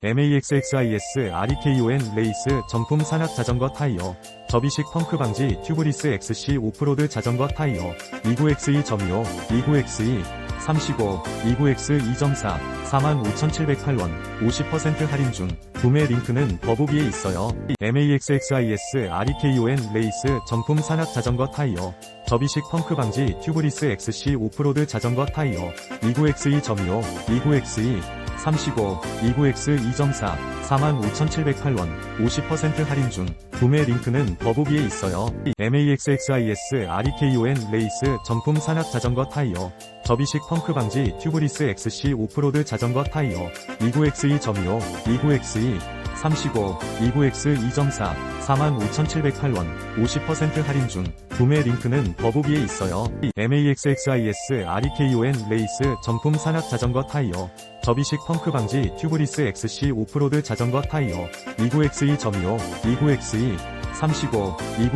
MAXXIS REKON 레이스 정품 산악 자전거 타이어 접이식 펑크 방지 튜브리스 XC 오프로드 자전거 타이어 29XE.25 29XE 315 29X 2.4 45,708원 50% 할인 중 구매 링크는 더보기에 있어요. MAXXIS REKON 레이스 정품 산악 자전거 타이어 접이식 펑크 방지 튜브리스 XC 오프로드 자전거 타이어 29X2.25 29XE 315 29X 2.4 45,708원 50% 할인 중 구매 링크는 더보기에 있어요. MAXXIS REKON 레이스 정품 산악 자전거 타이어 접이식 펑크 방지 튜브리스 XC 오프로드 자전거 타이어 29X2.25 29XE 315 29X 2.4 45,708원 50% 할인 중 구매 링크는 더보기에 있어요. MAXXIS REKON 레이스 정품 산악 자전거 타이어 접이식 펑크 방지 튜브리스 XC 오프로드 자전거 타이어 29X2.25 29XE 315 29